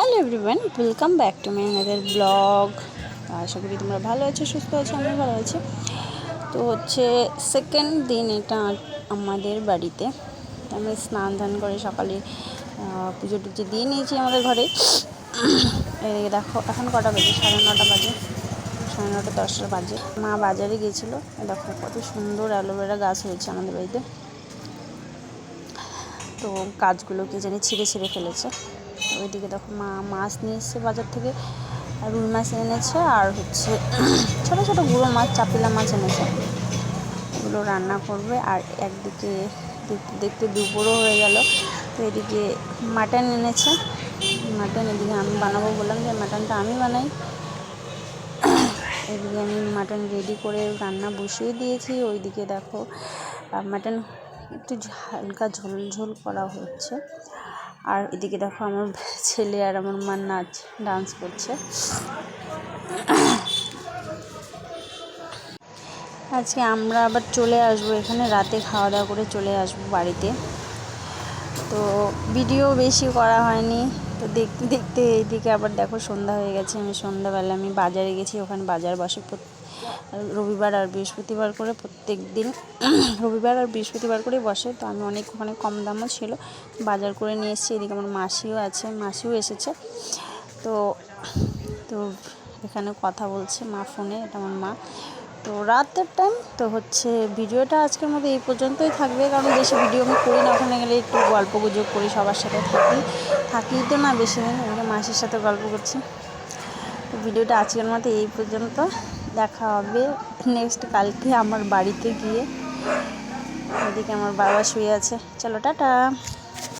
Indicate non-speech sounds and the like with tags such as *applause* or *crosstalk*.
Hello everyone welcome back to my another blog আশা করি তোমরা ভালো আছো, সুস্থ আছো আমি ভালো আছি। তো হচ্ছে সেকেন্ড দিন এটা আমাদের বাড়িতে। আমি স্নান ধান করে সকালে পুজো টুজো দিয়ে নিয়েছি আমাদের ঘরে। এদিকে দেখো, এখন কটা বাজে? সাড়ে নটা বাজে। সাড়ে নটা দশটা বাজে। মা বাজারে গিয়েছিল। দেখো কত সুন্দর অ্যালোভেরা গাছ হয়েছে আমাদের বাড়িতে। তো গাছগুলো কি জানি ছিঁড়ে ছিঁড়ে ফেলেছে। ওইদিকে দেখো মা, মাছ নিয়ে এসছে বাজার থেকে, আর রুই মাছ এনেছে, আর হচ্ছে *clears throat* ছোটো ছোটো গুঁড়ো মাছ, চাপিলা মাছ এনেছে। এগুলো রান্না করবে, আর একদিকে দেখতে দেখতে দুপুরও হয়ে গেল। তো এদিকে মাটন এনেছে। মাটন এদিকে আমি বানাবো বললাম যে মাটনটা আমি বানাই। *clears throat* এদিকে আমি মাটন রেডি করে রান্না বসিয়ে দিয়েছি। ওইদিকে দেখো মাটন একটু হালকা ঝোল ঝোল করা হচ্ছে। আর এদিকে দেখো আমার ছেলে আর আমার মা নাচ ডান্স করছে। আজকে আমরা আবার চলে আসব এখানে, রাতে খাওয়া দাওয়া করে চলে আসব বাড়িতে। তো ভিডিও বেশি করা হয়নি, তো দেখতে দেখতে এইদিকে আবার দেখো সন্ধ্যা হয়ে গেছে। আমি সন্ধ্যাবেলা আমি বাজারে গেছি, ওখানে বাজার বসে রবিবার আর বৃহস্পতিবার করে প্রত্যেক দিন। *clears throat* রবিবার আর বৃহস্পতিবার করে বসে, তো আমি অনেক ওখানে কম দামও ছিল। বাজার করে নিয়ে এসেছি, এদিকে আমার মাসিও আছে, মাসিও এসেছে। তো তো এখানে কথা বলছে মা ফোনে, এটা আমার মা। তো রাতের টাইম তো হচ্ছে ভিডিওটা আজকের মধ্যে এই পর্যন্তই থাকবে, কারণ বেশি ভিডিও আমি করি না। ওখানে গেলে একটু গল্প গুজব করি, সবার সাথে থাকি। থাকি তো না বেশি দিন মাসির সাথে গল্প করছি। তো ভিডিওটা আজকের মতো এই পর্যন্ত। দেখা হবে নেক্সট কালকে আমার বাড়িতে গিয়ে। ওদিকে আমার বাবা শুয়ে আছে। চলো টাটা।